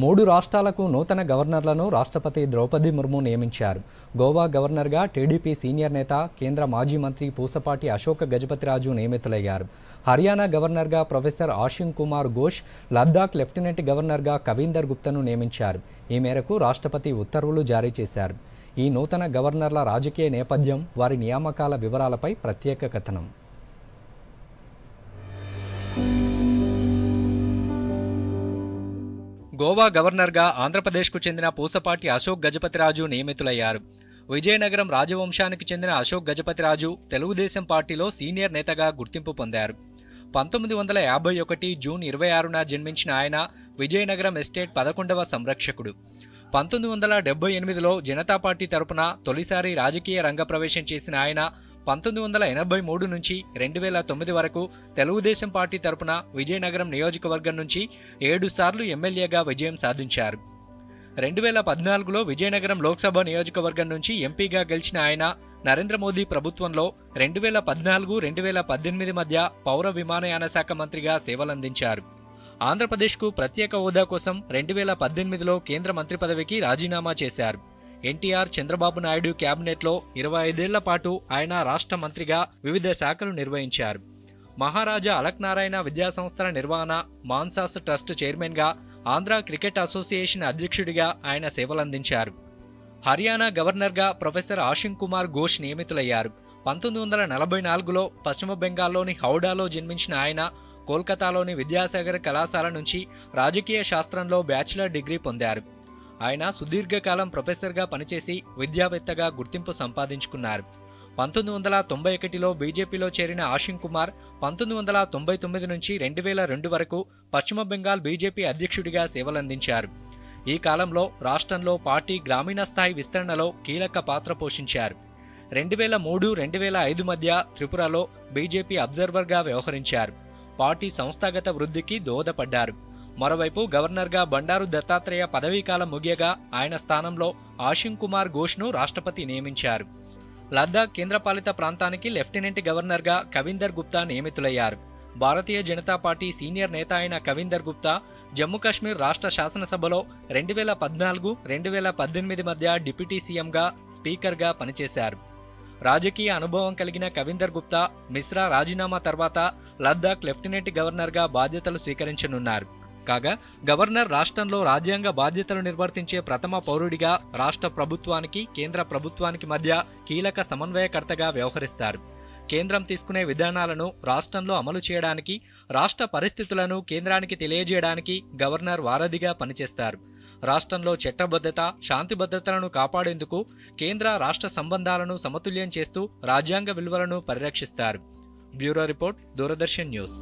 మూడు రాష్ట్రాలకు నూతన గవర్నర్లను రాష్ట్రపతి ద్రౌపది ముర్ము నియమించారు. గోవా గవర్నర్గా టీడీపీ సీనియర్ నేత కేంద్ర మాజీ మంత్రి పూసపాటి అశోక్ గజపతిరాజు నియమితులయ్యారు. హర్యానా గవర్నర్గా ప్రొఫెసర్ ఆషిన్ కుమార్ ఘోష్ లద్దాఖ్ లెఫ్టినెంట్ గవర్నర్గా కవీందర్ గుప్తను నియమించారు. ఈ మేరకు రాష్ట్రపతి ఉత్తర్వులు జారీ చేశారు. ఈ నూతన గవర్నర్ల రాజకీయ నేపథ్యం వారి నియామకాల వివరాలపై ప్రత్యేక కథనం. గోవా గవర్నర్గా ఆంధ్రప్రదేశ్కు చెందిన పూసపాటి అశోక్ గజపతిరాజు నియమితులయ్యారు. విజయనగరం రాజవంశానికి చెందిన అశోక్ గజపతిరాజు తెలుగుదేశం పార్టీలో సీనియర్ నేతగా గుర్తింపు పొందారు. పంతొమ్మిది వందల యాభై ఒకటి జూన్ ఇరవై ఆరున జన్మించిన ఆయన విజయనగరం ఎస్టేట్ పదకొండవ సంరక్షకుడు. పంతొమ్మిది వందల డెబ్బై ఎనిమిదిలో జనతా పార్టీ తరపున తొలిసారి రాజకీయ రంగ ప్రవేశం చేసిన ఆయన పంతొమ్మిది వందల ఎనభై మూడు నుంచి రెండు వేల తొమ్మిది వరకు తెలుగుదేశం పార్టీ తరపున విజయనగరం నియోజకవర్గం నుంచి ఏడు సార్లు ఎమ్మెల్యేగా విజయం సాధించారు. రెండు వేల పద్నాలుగులో విజయనగరం లోక్సభ నియోజకవర్గం నుంచి ఎంపీగా గెలిచిన ఆయన నరేంద్ర మోదీ ప్రభుత్వంలో రెండు వేల పద్నాలుగు రెండు వేల పద్దెనిమిది మధ్య పౌర విమానయాన శాఖ మంత్రిగా సేవలందించారు. ఆంధ్రప్రదేశ్కు ప్రత్యేక హోదా కోసం రెండు వేల పద్దెనిమిదిలో కేంద్ర మంత్రి పదవికి రాజీనామా చేశారు. ఎన్టీఆర్ చంద్రబాబు నాయుడు క్యాబినెట్లో ఇరవై ఐదేళ్ళ పాటు ఆయన రాష్ట్ర మంత్రిగా వివిధ శాఖలు నిర్వహించారు. మహారాజా అలక్నారాయణ విద్యాసంస్థల నిర్వహణ మాన్సాస్ ట్రస్ట్ చైర్మన్గా ఆంధ్ర క్రికెట్ అసోసియేషన్ అధ్యక్షుడిగా ఆయన సేవలందించారు. హర్యానా గవర్నర్గా ప్రొఫెసర్ ఆషిన్ కుమార్ ఘోష్ నియమితులయ్యారు. పంతొమ్మిది వందల నలభై నాలుగులో పశ్చిమ బెంగాల్లోని హౌడాలో జన్మించిన ఆయన కోల్కతాలోని విద్యాసాగర్ కళాశాల నుంచి రాజకీయ శాస్త్రంలో బ్యాచిలర్ డిగ్రీ పొందారు. ఆయన సుదీర్ఘకాలం ప్రొఫెసర్గా పనిచేసి విద్యావేత్తగా గుర్తింపు సంపాదించుకున్నారు. పంతొమ్మిది వందల తొంభై ఒకటిలో బీజేపీలో చేరిన ఆషిన్ కుమార్ పంతొమ్మిది వందల తొంభై తొమ్మిది నుంచి రెండు వేల రెండు వరకు పశ్చిమ బెంగాల్ బీజేపీ అధ్యక్షుడిగా సేవలందించారు. ఈ కాలంలో రాష్ట్రంలో పార్టీ గ్రామీణ స్థాయి విస్తరణలో కీలక పాత్ర పోషించారు. రెండు వేల మూడు రెండు వేల ఐదు మధ్య త్రిపురలో బీజేపీ అబ్జర్వర్గా వ్యవహరించారు. పార్టీ సంస్థాగత వృద్ధికి దోహదపడ్డారు. మరోవైపు గవర్నర్గా బండారు దత్తాత్రేయ పదవీకాలం ముగియగా ఆయన స్థానంలో ఆశిం కుమార్ ఘోష్ను రాష్ట్రపతి నియమించారు. లద్దాఖ్ కేంద్రపాలిత ప్రాంతానికి లెఫ్టినెంట్ గవర్నర్గా కవీందర్ గుప్తా నియమితులయ్యారు. భారతీయ జనతా పార్టీ సీనియర్ నేత అయిన కవీందర్ గుప్తా జమ్మూ కాశ్మీర్ రాష్ట్ర శాసనసభలో రెండు వేల పద్నాలుగు రెండు వేల పద్దెనిమిది మధ్య డిప్యూటీ సీఎంగా స్పీకర్గా పనిచేశారు. రాజకీయ అనుభవం కలిగిన కవీందర్ గుప్తా మిశ్రా రాజీనామా తర్వాత లద్దాఖ్ లెఫ్టినెంట్ గవర్నర్గా బాధ్యతలు స్వీకరించనున్నారు. కాగా గవర్నర్ రాష్ట్రంలో రాజ్యాంగ బాధ్యతలు నిర్వర్తించే ప్రథమ పౌరుడిగా రాష్ట్ర ప్రభుత్వానికి కేంద్ర ప్రభుత్వానికి మధ్య కీలక సమన్వయకర్తగా వ్యవహరిస్తారు. కేంద్రం తీసుకునే విధానాలను రాష్ట్రంలో అమలు చేయడానికి రాష్ట్ర పరిస్థితులను కేంద్రానికి తెలియజేయడానికి గవర్నర్ వారధిగా పనిచేస్తారు. రాష్ట్రంలో చట్టబద్ధత శాంతి భద్రతలను కాపాడేందుకు కేంద్ర రాష్ట్ర సంబంధాలను సమతుల్యం చేస్తూ రాజ్యాంగ విలువలను పరిరక్షిస్తారు. Bureau report Doordarshan news.